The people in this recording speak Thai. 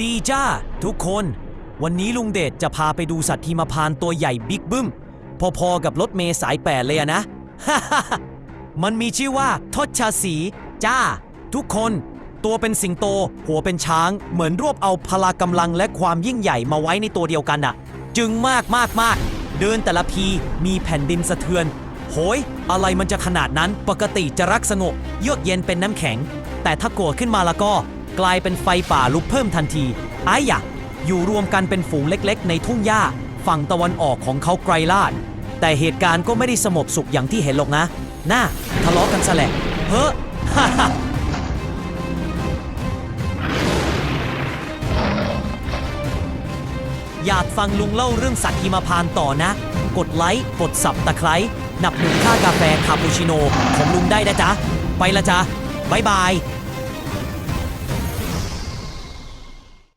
ดีจ้า ทุกคน วันนี้ลุงเดชจะพาไปดูสัตว์หิมพานต์ตัวใหญ่บิ๊กบึ้ม พอๆกับรถเมย์สายแปดเลยอะนะ มันมีชื่อว่าทศชาสี จ้า ทุกคนตัวเป็นสิงโต หัวเป็นช้าง เหมือนรวบเอาพละกำลังและความยิ่งใหญ่มาไว้ในตัวเดียวกันอะจึงมากมากมากเดินแต่ละพีมีแผ่นดินสะเทือน โหย อะไรมันจะขนาดนั้นปกติจะรักสงบเยือกเย็นเป็นน้ำแข็ง แต่ถ้าโกรธขึ้นมาแล้วก็ กลายเป็นไฟป่าลุกเพิ่มทันทีไอ้ยะอยู่รวมกันเป็นฝูงเล็กๆ ในทุ่งหญ้าฝั่งตะวันออกของเขาไกรลาด แต่เหตุการณ์ก็ไม่ได้สงบสุขอย่างที่เห็นหรอกนะน่าทะเลาะกันซะแหละเฮ้ออยากฟังลุงเล่าเรื่องสัตว์หิมพานต่อนะ กดไลค์ กดสับตะไคร้หนับหนุนค่ากาแฟคาปูชิโน่ของลุงได้นะจ๊ะ ไปละจ๊ะ บ๊ายบาย